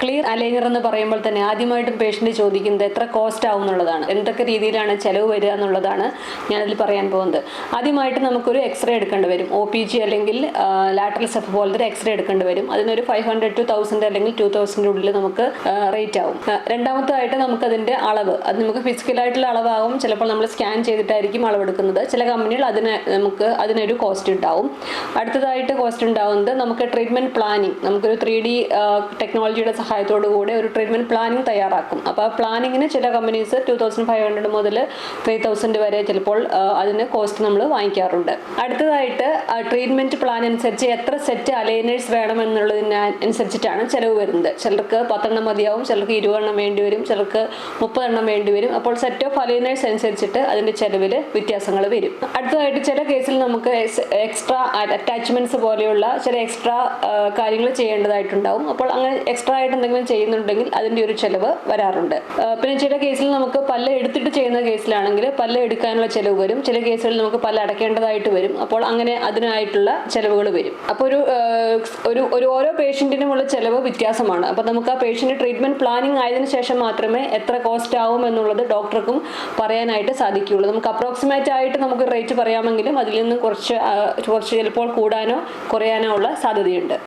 Clear aligner എന്ന് പറയുമ്പോൾ തന്നെ ആദ്യമായിട്ടും പേഷ്യന്റ് ചോദിക്കുന്നത് എത്ര കോസ്റ്റ് ആവും എന്നുള്ളതാണ്. എന്തൊക്കെ രീതിയിലാണ് ചെലവ് വരിക എന്നുള്ളതാണ് ഞാനതിൽ പറയാൻ പോകുന്നത്. ആദ്യമായിട്ട് നമുക്കൊരു എക്സ്റേ എടുക്കേണ്ടി വരും. ഒ പി ജി അല്ലെങ്കിൽ ലാറ്ററൽ സെഫ് പോലത്തെ ഒരു എക്സ്റേ എടുക്കേണ്ടി വരും. അതിനൊരു ഫൈവ് ഹൺഡ്രഡ് ടു തൗസൻഡ് അല്ലെങ്കിൽ ടു തൗസൻഡ് ഉള്ളിൽ നമുക്ക് റേറ്റ് ആവും. രണ്ടാമത്തായിട്ട് നമുക്ക് അതിന്റെ അളവ്. അത് നമുക്ക് ഫിസിക്കലായിട്ടുള്ള അളവാകും. ചിലപ്പോൾ നമ്മൾ സ്കാൻ ചെയ്തിട്ടായിരിക്കും അളവെടുക്കുന്നത്. ചില കമ്പനികൾ അതിന് നമുക്ക് അതിനൊരു കോസ്റ്റ് ഉണ്ടാവും. അടുത്തതായിട്ട് കോസ്റ്റ് ഉണ്ടാവുന്നത് നമുക്ക് ട്രീറ്റ്മെന്റ് പ്ലാനിങ് നമുക്കൊരു ത്രീ ഡി ടെക്നോളജിയുടെ സഹായത്തോടു കൂടെ ഒരു ട്രീറ്റ്മെന്റ് പ്ലാനിങ് തയ്യാറാക്കും. അപ്പോൾ ആ പ്ലാനിങ്ങിന് ചില companies two thousand five hundred മുതൽ ത്രീ തൗസൻഡ് വരെ ചിലപ്പോൾ അതിന് കോസ്റ്റ് നമ്മൾ വാങ്ങിക്കാറുണ്ട്. അടുത്തതായിട്ട് ട്രീറ്റ്മെന്റ് പ്ലാൻ അനുസരിച്ച് എത്ര സെറ്റ് അലൈനേഴ്സ് വേണം എന്നുള്ളതിന് അനുസരിച്ചിട്ടാണ് ചിലവ് വരുന്നത്. ചിലർക്ക് പത്തെണ്ണം മതിയാവും ചിലർക്ക് ഇരുപതെണ്ണം വേണ്ടി വരും ചിലർക്ക് മുപ്പതെണ്ണം വേണ്ടി വരും. അപ്പോൾ സെറ്റ് ഓഫ് അലൈനേഴ്സ് അനുസരിച്ചിട്ട് അതിന്റെ ചെലവിൽ വ്യത്യാസങ്ങൾ വരും. അടുത്തതായിട്ട് ചില കേസിൽ നമുക്ക് എക്സ്ട്രാ അറ്റാച്ച്മെന്റ്സ് പോലെയുള്ള ചില എക്സ്ട്രാ കാര്യങ്ങൾ ചെയ്യേണ്ടതായിട്ടുണ്ടാവും. അപ്പോൾ അങ്ങനെ എക്സ്ട്രാ ആയിട്ട് എന്തെങ്കിലും ചെയ്യുന്നുണ്ടെങ്കിൽ അതിന്റെ ഒരു ചെലവ് വരാറുണ്ട്. പിന്നെ ചില കേസിൽ നമുക്ക് പല്ല് എടുത്തിട്ട് ചെയ്യുന്ന കേസിലാണെങ്കിൽ പല്ല് എടുക്കാനുള്ള ചെലവ് വരും. ചില കേസുകളിൽ നമുക്ക് പല്ല് അടയ്ക്കേണ്ടതായിട്ട് വരും. അപ്പോൾ അങ്ങനെ അതിനായിട്ടുള്ള ചെലവുകൾ വരും. അപ്പോൾ ഒരു ഒരു ഒരു ഓരോ പേഷ്യന്റിനുമുള്ള ചെലവ് വ്യത്യാസമാണ്. അപ്പോൾ നമുക്ക് ആ പേഷ്യന്റ് ട്രീറ്റ്മെന്റ് പ്ലാനിങ് ആയതിനു ശേഷം മാത്രമേ എത്ര കോസ്റ്റ് ആവും എന്നുള്ളത് ഡോക്ടർക്കും പറയാനായിട്ട് സാധിക്കുകയുള്ളൂ. നമുക്ക് അപ്രോക്സിമേറ്റ് ആയിട്ട് നമുക്ക് റേറ്റ് പറയാമെങ്കിലും അതിൽ നിന്ന് കുറച്ച് കുറച്ച് ചിലപ്പോൾ കൂടാനോ കുറയാനോ ഉള്ള സാധ്യതയുണ്ട്.